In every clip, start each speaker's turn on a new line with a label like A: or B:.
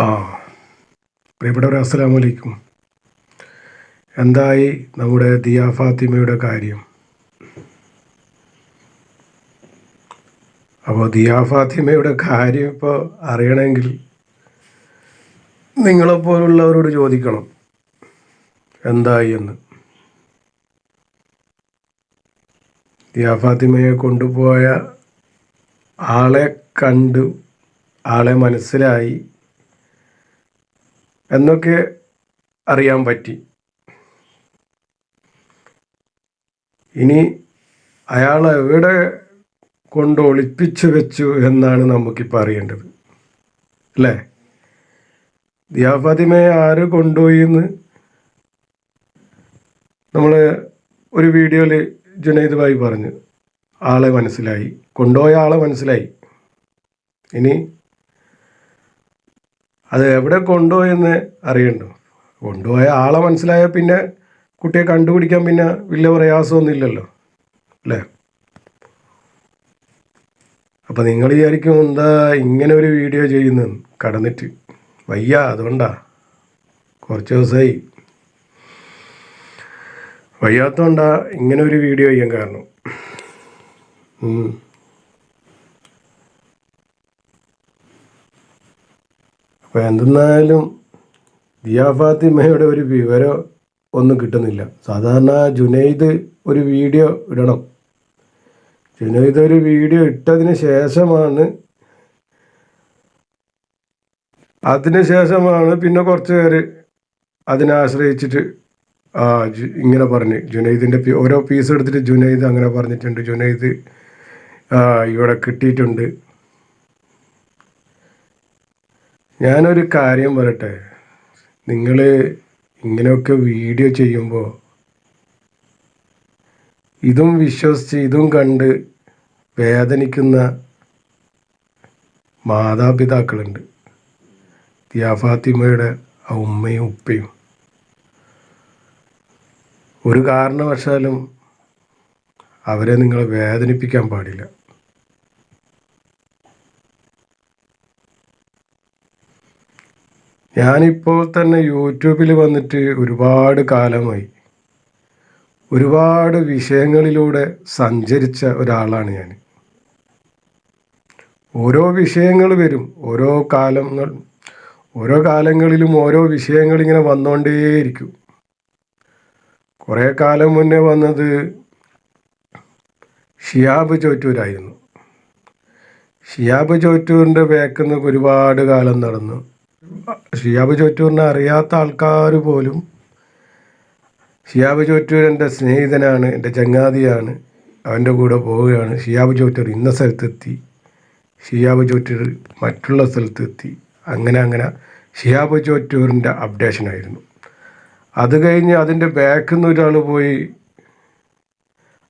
A: ആ. അസ്സലാമു അലൈക്കും. എന്തായി നമ്മുടെ ദിയ ഫാത്തിമയുടെ കാര്യം? അപ്പോൾ ദിയ ഫാത്തിമയുടെ കാര്യം ഇപ്പോൾ അറിയണമെങ്കിൽ നിങ്ങളെപ്പോലുള്ളവരോട് ചോദിക്കണം എന്തായി എന്ന്. ദിയ ഫാത്തിമയെ കൊണ്ടുപോയ ആളെ കണ്ടു ആളെ മനസ്സിലായി എന്നൊക്കെ അറിയാൻ പറ്റി. ഇനി അയാൾ എവിടെ കൊണ്ട് ഒളിപ്പിച്ചു വെച്ചു എന്നാണ് നമുക്കിപ്പോൾ അറിയേണ്ടത്. അല്ലേ? ദിയാഫാദിമയെ ആര് കൊണ്ടുപോയി എന്ന് നമ്മൾ ഒരു വീഡിയോയിൽ ജുനൈദ് ഭായി പറഞ്ഞു. ആളെ മനസ്സിലായി. കൊണ്ടുപോയ ആളെ മനസ്സിലായി. ഇനി അത് എവിടെ കൊണ്ടുപോയെന്ന് അറിയണ്ടോ? കൊണ്ടുപോയ ആളെ മനസ്സിലായ പിന്നെ കുട്ടിയെ കണ്ടുപിടിക്കാൻ പിന്നെ വലിയ പ്രയാസമൊന്നും ഇല്ലല്ലോ അല്ലേ? അപ്പം നിങ്ങൾ വിചാരിക്കും എന്താ ഇങ്ങനെ ഒരു വീഡിയോ ചെയ്യുന്നത് കടന്നിട്ട് വയ്യ അതുകൊണ്ടാ. കുറച്ച് ദിവസമായി വയ്യാത്തതുകൊണ്ടാ ഇങ്ങനെ ഒരു വീഡിയോ ചെയ്യാൻ കാരണം. അപ്പോൾ എന്തെന്നാലും ദിയാ ഫാത്തിമയുടെ ഒരു വിവരം ഒന്നും കിട്ടുന്നില്ല. സാധാരണ ജുനൈദ് ഒരു വീഡിയോ ഇടണം. ജുനൈദ് ഒരു വീഡിയോ ഇട്ടതിന് ശേഷമാണ് അതിന് ശേഷമാണ് പിന്നെ കുറച്ച് പേര് അതിനെ ആശ്രയിച്ചിട്ട് ആ ഇങ്ങനെ പറഞ്ഞ് ജുനൈദിന്റെ ഓരോ പീസ് എടുത്തിട്ട് ജുനൈദ് അങ്ങനെ പറഞ്ഞിട്ടുണ്ട്. ജുനൈദ് ഇവിടെ കിട്ടിയിട്ടുണ്ട്. ഞാനൊരു കാര്യം പറയട്ടെ? നിങ്ങൾ ഇങ്ങനെയൊക്കെ വീഡിയോ ചെയ്യുമ്പോൾ ഇതും വിശ്വസിച്ച് ഇതും കണ്ട് വേദനിക്കുന്ന മാതാപിതാക്കളുണ്ട്. ദിയാഫാത്തിമയുടെ ആ ഉമ്മയും ഉപ്പയും. ഒരു കാരണവശാലും അവരെ നിങ്ങളെ വേദനിപ്പിക്കാൻ പാടില്ല. ഞാനിപ്പോൾ തന്നെ യൂട്യൂബിൽ വന്നിട്ട് ഒരുപാട് കാലമായി. ഒരുപാട് വിഷയങ്ങളിലൂടെ സഞ്ചരിച്ച ഒരാളാണ് ഞാൻ ഓരോ വിഷയങ്ങൾ വരും ഓരോ കാലങ്ങൾ ഓരോ കാലങ്ങളിലും ഓരോ വിഷയങ്ങൾ ഇങ്ങനെ വന്നുകൊണ്ടേയിരിക്കും കുറേ കാലം മുന്നേ വന്നത് ഷിയാബ് ചോറ്റൂരായിരുന്നു. ഷിയാബ് ചോറ്റൂരിന്റെ ബാക്കിൽ ഒരുപാട് കാലം നടന്നു. ഷിയാബ് ചോറ്റൂരിനെ അറിയാത്ത ആൾക്കാർ പോലും ഷിയാബ് ചോറ്റൂർ എന്റെ സ്നേഹിതനാണ് എന്റെ ചങ്ങാതിയാണ് അവന്റെ കൂടെ പോവുകയാണ്. ഷിയാബ് ചോറ്റൂർ ഇന്ന സ്ഥലത്തെത്തി ഷിയാബ് ചോറ്റൂർ മറ്റുള്ള സ്ഥലത്തെത്തി. അങ്ങനെ അങ്ങനെ ഷിയാബ് ചോറ്റൂറിന്റെ അപ്ഡേഷനായിരുന്നു അത് കഴിഞ്ഞ് അതിന്റെ ബാക്കിൽ നിന്ന് ഒരാൾ പോയി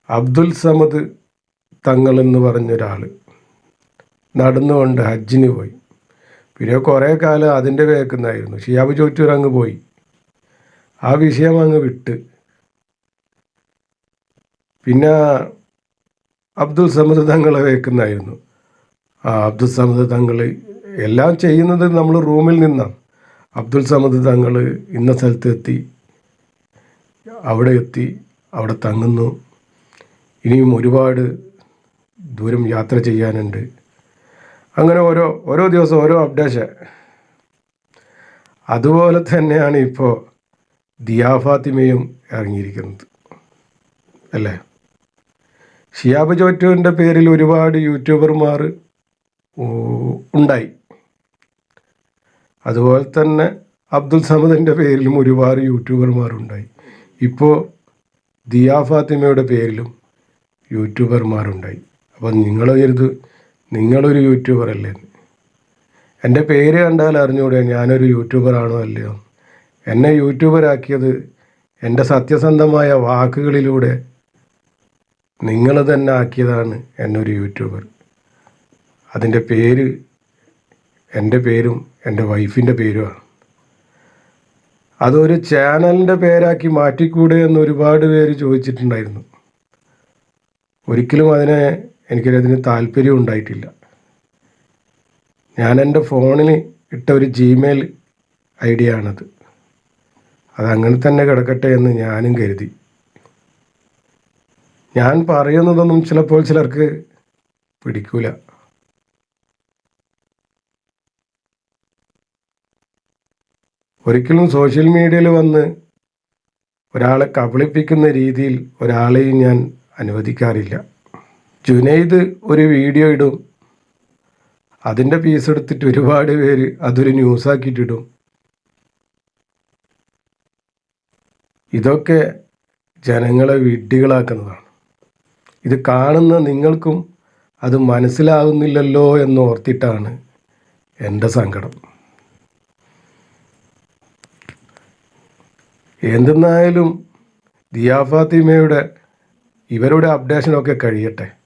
A: അബ്ദുൽ സമദ് തങ്ങളെന്ന് പറഞ്ഞൊരാൾ നടന്നുകൊണ്ട് ഹജ്ജിന് പോയി. പിന്നെ കുറേ കാലം അതിന്റെ വേക്കുന്നായിരുന്നു ഷിയാബ് ചോറ്റൂർ അങ്ങ് പോയി. ആ വിഷയം അങ്ങ് വിട്ട്. പിന്നെ അബ്ദുൽ സമദ് തങ്ങളെ വേക്കുന്നായിരുന്നു ആ അബ്ദുൽ സമദ് തങ്ങൾ എല്ലാം ചെയ്യുന്നത് നമ്മൾ റൂമിൽ നിന്നാണ്. അബ്ദുൽ സമദ് തങ്ങൾ ഇന്ന സ്ഥലത്ത് എത്തി. അവിടെ എത്തി. അവിടെ തങ്ങുന്നു. ഇനിയും ഒരുപാട് ദൂരം യാത്ര ചെയ്യാനുണ്ട്. അങ്ങനെ ഓരോ ഓരോ ദിവസം ഓരോ അപ്ഡേഷൻ അതുപോലെ തന്നെയാണ് ഇപ്പോൾ ദിയാഫാത്തിമയും ഇറങ്ങിയിരിക്കുന്നത്. അല്ലേ? ഷിയാബ് ചോറ്റുവിന്റെ പേരിൽ ഒരുപാട് യൂട്യൂബർമാർ ഉണ്ടായി. അതുപോലെ തന്നെ അബ്ദുൽ സമദിന്റെ പേരിലും ഒരുപാട് യൂട്യൂബർമാരുണ്ടായി ഇപ്പോൾ ദിയാ ഫാത്തിമയുടെ പേരിലും യൂട്യൂബർമാരുണ്ടായി അപ്പം നിങ്ങൾ കരുത് നിങ്ങളൊരു യൂട്യൂബർ അല്ലേ എന്റെ പേര് കണ്ടാൽ അറിഞ്ഞുകൂടെ ഞാനൊരു യൂട്യൂബറാണോ അല്ലയോ? എന്നെ യൂട്യൂബറാക്കിയത് എന്റെ സത്യസന്ധമായ വാക്കുകളിലൂടെ നിങ്ങൾ തന്നെ ആക്കിയതാണ് എന്നൊരു യൂട്യൂബർ. അതിന്റെ പേര് എന്റെ പേരും എന്റെ വൈഫിന്റെ പേരുമാണ്. അതൊരു ചാനലിന്റെ പേരാക്കി മാറ്റിക്കൂടെ എന്ന് ഒരുപാട് പേര് ചോദിച്ചിട്ടുണ്ടായിരുന്നു. ഒരിക്കലും അതിനെ എനിക്കതിന് താല്പര്യം ഉണ്ടായിട്ടില്ല. ഞാൻ എന്റെ ഫോണിൽ ഇട്ട ഒരു ജിമെയിൽ ഐ ഡി ആണത്. അതങ്ങനെ തന്നെ കിടക്കട്ടെ എന്ന് ഞാനും കരുതി. ഞാൻ പറയുന്നതൊന്നും ചിലപ്പോൾ ചിലർക്ക് പിടിക്കൂല. ഒരിക്കലും സോഷ്യൽ മീഡിയയിൽ വന്ന് ഒരാളെ കബളിപ്പിക്കുന്ന രീതിയിൽ ഒരാളെയും ഞാൻ അനുവദിക്കാറില്ല. ജുനൈദ് ഒരു വീഡിയോ ഇടും. അതിന്റെ പീസ് എടുത്തിട്ട് ഒരുപാട് പേര് അതൊരു ന്യൂസാക്കിയിട്ടിടും ഇതൊക്കെ ജനങ്ങളെ വിഡ്ഢികളാക്കുന്നതാണ്. ഇത് കാണുന്ന നിങ്ങൾക്കും അത് മനസ്സിലാകുന്നില്ലല്ലോ എന്ന് ഓർത്തിട്ടാണ് എന്റെ സങ്കടം. എന്തെന്നായാലും ദിയാ ഫാത്തിമയുടെ ഇവരുടെ അപ്ഡേഷനൊക്കെ കഴിയട്ടെ.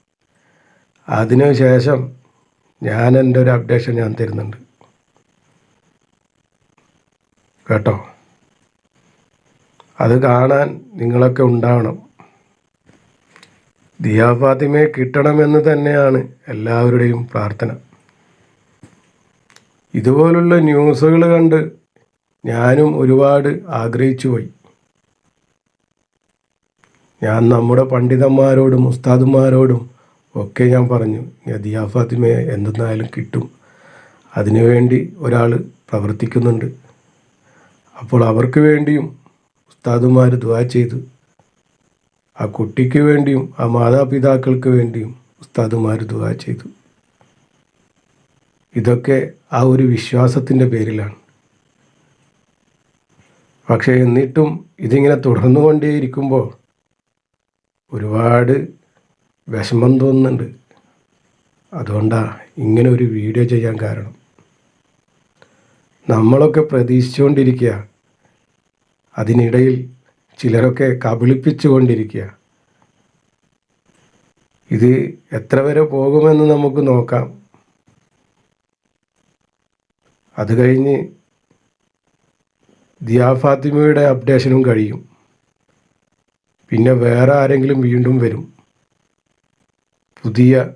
A: അതിനുശേഷം ഞാൻ എന്റെ ഒരു അപ്ഡേഷൻ ഞാൻ തരുന്നുണ്ട്. കേട്ടോ? അത് കാണാൻ നിങ്ങളൊക്കെ ഉണ്ടാവണം. ദിയാ ഫാത്തിമയെ കിട്ടണമെന്ന് തന്നെയാണ് എല്ലാവരുടെയും പ്രാർത്ഥന. ഇതുപോലുള്ള ന്യൂസുകൾ കണ്ട് ഞാനും ഒരുപാട് ആഗ്രഹിച്ചു പോയി. ഞാൻ നമ്മുടെ പണ്ഡിതന്മാരോടും ഉസ്താദുമാരോടും ഒക്കെ ഞാൻ പറഞ്ഞു. ദിയാ ഫാത്തിമയെ എന്തെന്നായാലും കിട്ടും. അതിനുവേണ്ടി ഒരാൾ പ്രവർത്തിക്കുന്നുണ്ട്. അപ്പോൾ അവർക്ക് വേണ്ടിയും ഉസ്താദുമാർ ദുവാ ചെയ്തു. ആ കുട്ടിക്ക് വേണ്ടിയും ആ മാതാപിതാക്കൾക്ക് വേണ്ടിയും ഉസ്താദുമാർ ദുവാ ചെയ്തു. ഇതൊക്കെ ആ ഒരു വിശ്വാസത്തിന്റെ പേരിലാണ്. പക്ഷേ എന്നിട്ടും ഇതിങ്ങനെ തുടർന്നുകൊണ്ടേയിരിക്കുമ്പോൾ ഒരുപാട് വിഷമം തോന്നുന്നുണ്ട്. അതുകൊണ്ടാണ് ഇങ്ങനെ ഒരു വീഡിയോ ചെയ്യാൻ കാരണം. നമ്മളൊക്കെ പ്രതീക്ഷിച്ചുകൊണ്ടിരിക്കുക. അതിനിടയിൽ ചിലരൊക്കെ കബളിപ്പിച്ചു കൊണ്ടിരിക്കുക ഇത് എത്ര വരെ പോകുമെന്ന് നമുക്ക് നോക്കാം. അത് കഴിഞ്ഞ് ദിയാ ഫാത്തിമയുടെ അപ്ഡേഷനും കഴിയും. പിന്നെ വേറെ ആരെങ്കിലും വീണ്ടും വരും. പുതിയ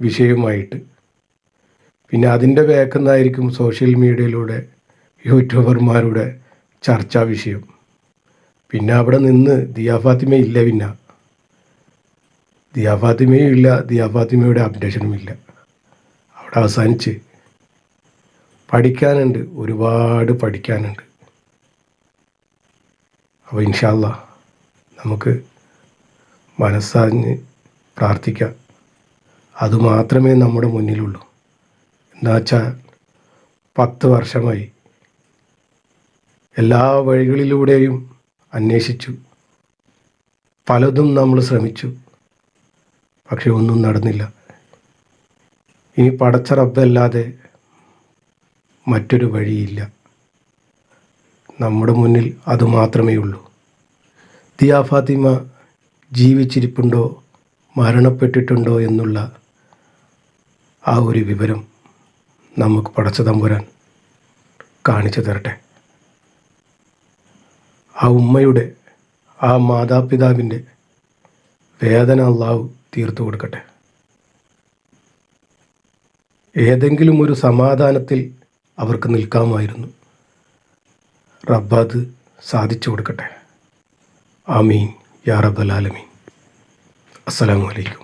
A: വിഷയവുമായിട്ട്. പിന്നെ അതിന്റെ ബാക്കുന്നായിരിക്കും സോഷ്യൽ മീഡിയയിലൂടെ യൂട്യൂബർമാരുടെ ചർച്ചാ വിഷയം. പിന്നെ അവിടെ നിന്ന് ദിയാ ഫാത്തിമ ഇല്ല പിന്നെ. ദിയാ ഫാത്തിമയും ഇല്ല ദിയാ ഫാത്തിമയുടെ അപ്ഡേഷനും ഇല്ല. അവിടെ അവസാനിച്ച് പഠിക്കാനുണ്ട് ഒരുപാട് പഠിക്കാനുണ്ട്. അപ്പോൾ ഇൻഷാല്ല നമുക്ക് മനസ്സറിഞ്ഞ് പ്രാർത്ഥിക്കാം. അതുമാത്രമേ നമ്മുടെ മുന്നിലുള്ളൂ. എന്താ വെച്ചാൽ പത്ത് വർഷമായി എല്ലാ വഴികളിലൂടെയും അന്വേഷിച്ചു. പലതും നമ്മൾ ശ്രമിച്ചു. പക്ഷെ ഒന്നും നടന്നില്ല. ഇനി പടച്ച റബ്ബല്ലാതെ മറ്റൊരു വഴിയില്ല. നമ്മുടെ മുന്നിൽ അതുമാത്രമേ ഉള്ളൂ. ദിയാ ഫാത്തിമ ജീവിച്ചിരിപ്പുണ്ടോ? മരണപ്പെട്ടിട്ടുണ്ടോ എന്നുള്ള ആ ഒരു വിവരം നമുക്ക് പടച്ച തമ്പുരാൻ കാണിച്ചു തരട്ടെ. ആ ഉമ്മയുടെ ആ മാതാപിതാവിന്റെ വേദന അള്ളാഹു തീർത്തു കൊടുക്കട്ടെ. ഏതെങ്കിലും ഒരു സമാധാനത്തിൽ അവർക്ക് നിൽക്കാമായിരുന്നു. റബ്ബാദ് സാധിച്ചു കൊടുക്കട്ടെ. ആമീൻ. യാ റബ്ബൽ ആലമീൻ. السلام عليكم.